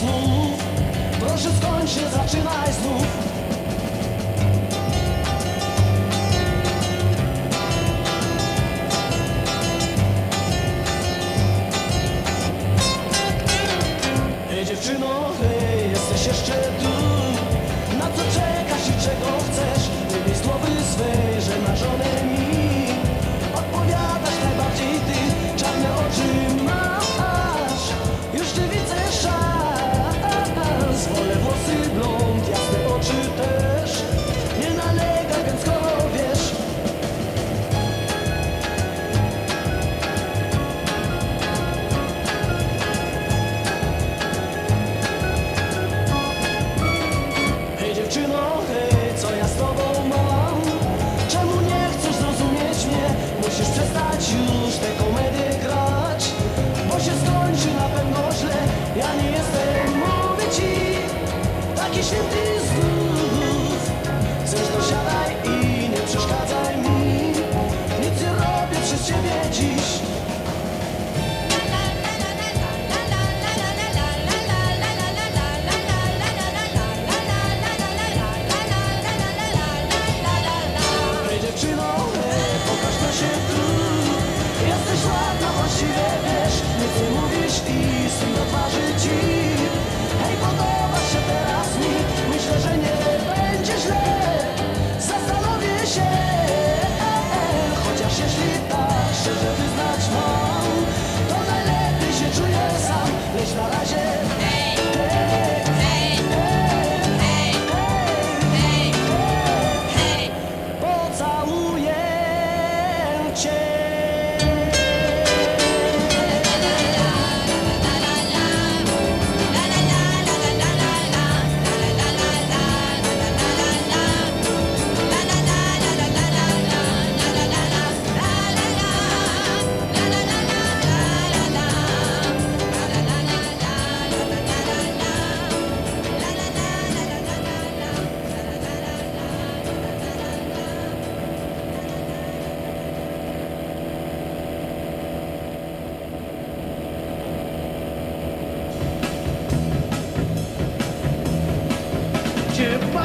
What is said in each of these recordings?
знов, прошу сконче, зачинай знов. Przestać już tę komedię grać Bo się skończy na pewno źle. Ja nie jestem, mówię ci Taki święty właściwie wiesz nie mówisz i syn do twarzy ci. Hej,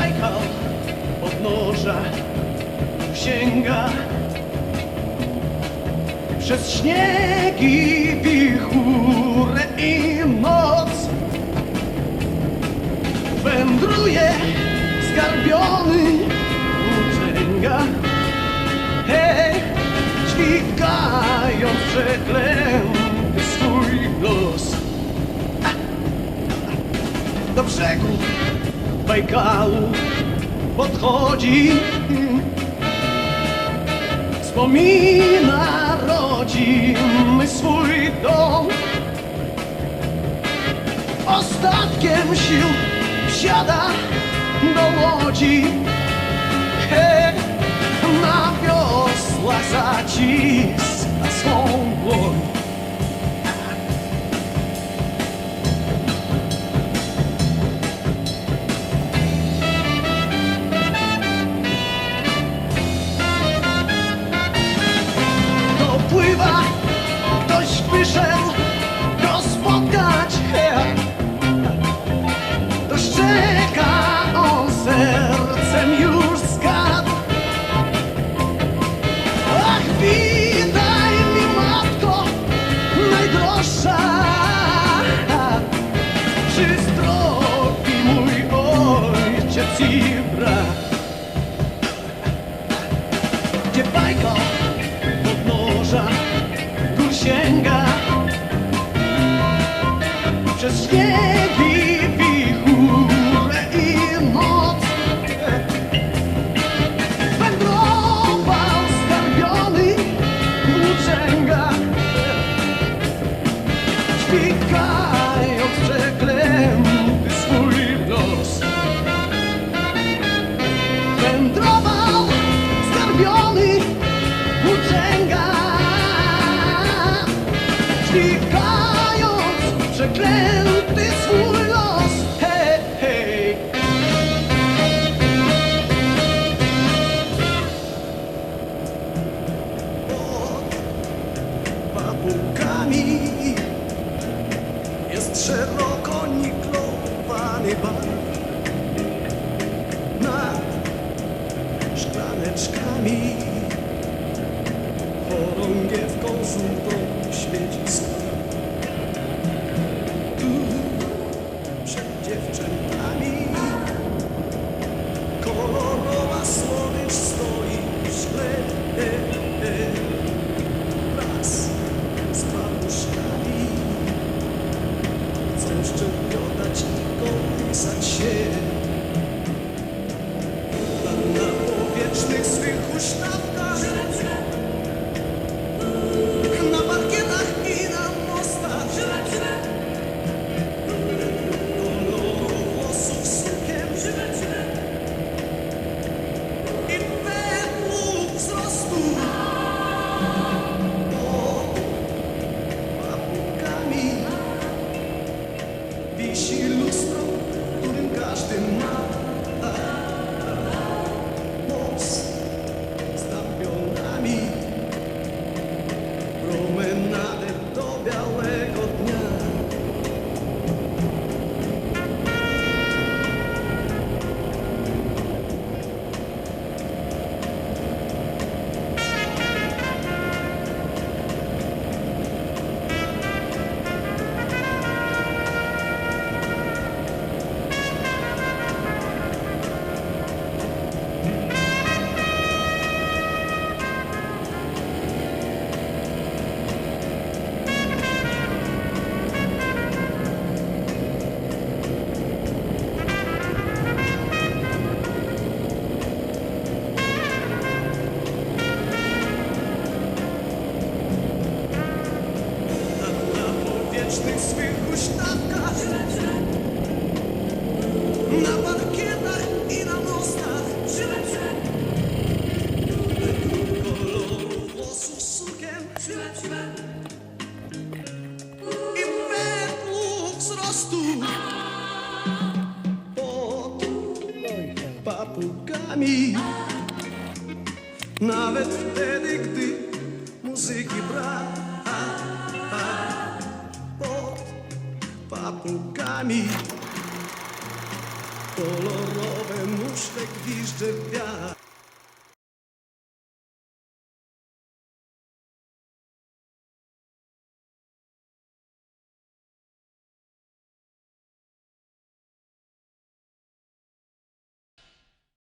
Bajkał podnoża sięga. Przez śniegi, wichurę i noc Wędruje skarbiony włóczęga Hej, dźwigając przeklęty swój los. Do brzegu Bajkału podchodzi. Wspomina rodzimy swój dom. Ostatkiem sił wsiada do łodzi Gdzie bajka podnoża gór sięga. Przez śniegi, przeklęty swój los Hej, hej. Pod babułkami Jest szeroko niklowany bar Nad szklaneczkami Chorągiewką żółtą świeci papugami Nawet wtedy, gdy muzyki brak Pod papugami Kolorowe